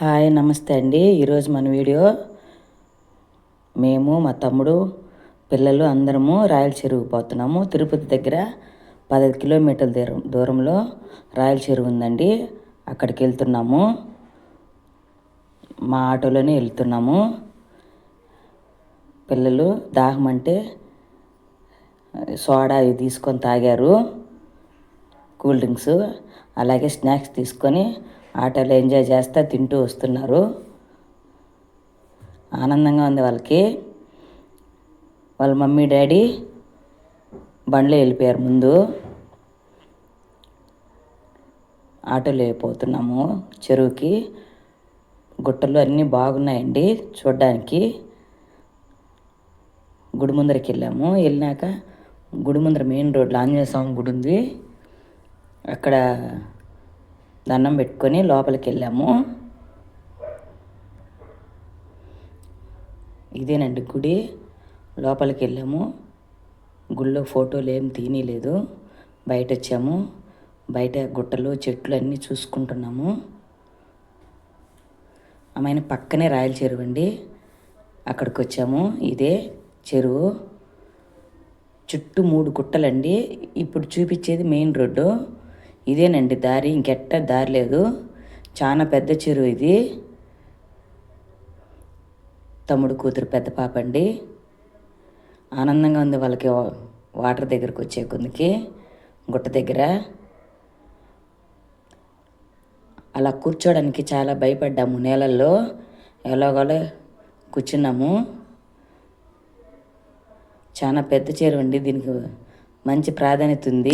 Hi నమస్తే అండి. ఈరోజు మన వీడియో మేము మా తమ్ముడు పిల్లలు అందరము రాయల చెరువు పోతున్నాము. తిరుపతి దగ్గర పదహైదు కిలోమీటర్ల దూరం దూరంలో రాయల చెరువు ఉందండి. అక్కడికి వెళ్తున్నాము. మా ఆటోలోనే వెళ్తున్నాము. పిల్లలు దాహం అంటే సోడా ఇవి తీసుకొని తాగారు. కూల్ డ్రింక్స్ అలాగే స్నాక్స్ తీసుకొని ఆటోలో ఎంజాయ్ చేస్తూ తింటూ వస్తున్నారు. ఆనందంగా ఉంది వాళ్ళకి. వాళ్ళ మమ్మీ డాడీ బండ్లో వెళ్ళిపోయారు ముందు. ఆటోలో వెళ్ళిపోతున్నాము చెరువుకి. గుట్టలు అన్నీ బాగున్నాయండి చూడ్డానికి. గుడి ముందరికి వెళ్ళాము. వెళ్ళినాక గుడి ముందర మెయిన్ రోడ్లో ఆంజనేయ స్వామి గుడి ఉంది. అక్కడ దండం పెట్టుకొని లోపలికి వెళ్ళాము ఇదేనండి గుడి. లోపలికి వెళ్ళాము గుళ్ళో ఫోటోలు ఏం తీయలేదు బయట వచ్చాము బయట గుట్టలు చెట్లు అన్నీ చూసుకుంటున్నాము. ఆమె పక్కనే రాయల చెరువు అండి. అక్కడికి వచ్చాము ఇదే చెరువు. చుట్టూ మూడు గుట్టలండి. ఇప్పుడు చూపించేది మెయిన్ రోడ్డు. ఇదేనండి దారి ఇంకెట్ట దారి లేదు. చాలా పెద్ద చెరువు ఇది. తమ్ముడు కూతురు పెద్ద పాప అండి. ఆనందంగా ఉంది వాళ్ళకి వాటర్ దగ్గరకు వచ్చే కొందికి గుట్ట దగ్గర. అలా కూర్చోడానికి చాలా భయపడ్డాము నేలల్లో. ఎలాగోలా కూర్చున్నాము. చాలా పెద్ద చెరువు అండి దీనికి మంచి ప్రాధాన్యత ఉంది.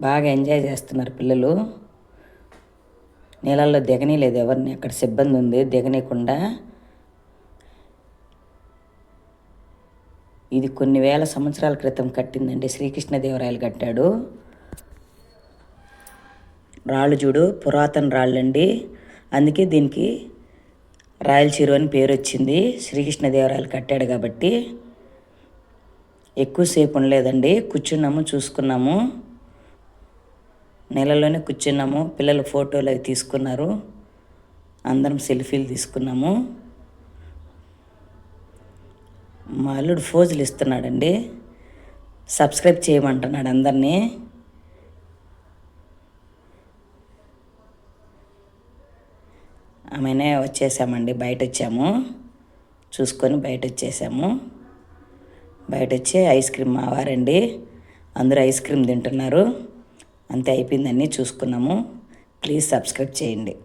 బాగా ఎంజాయ్ చేస్తున్నారు పిల్లలు. నీళ్ళల్లో దిగనీయలేదు ఎవరిని అక్కడ సిబ్బంది ఉంది దిగనీయకుండా. ఇది కొన్ని వేల సంవత్సరాల క్రితం కట్టిందండి శ్రీకృష్ణదేవరాయలు కట్టాడు. రాళ్ళు చూడు పురాతన రాళ్ళండి. అందుకే దీనికి రాయలచీరు అని పేరు వచ్చింది శ్రీకృష్ణదేవరాయలు కట్టాడు కాబట్టి. ఎక్కువసేపు ఉండలేదండి కూర్చున్నాము చూసుకున్నాము. నెలలోనే కూర్చున్నాము. పిల్లలు ఫోటోలు అవి తీసుకున్నారు. అందరం సెల్ఫీలు తీసుకున్నాము. మా అల్లుడు ఫోజులు ఇస్తున్నాడండి. సబ్స్క్రైబ్ చేయమంటున్నాడు అందరినీ. ఆమెనే వచ్చేసామండి బయట వచ్చాము చూసుకొని బయట వచ్చేసాము బయట వచ్చి ఐస్ క్రీమ్ మావారండి. అందరూ ఐస్ క్రీమ్ తింటున్నారు. అంతే అయిపోయిందన్నీ చూసుకున్నాము. ప్లీజ్ సబ్స్క్రైబ్ చేయండి.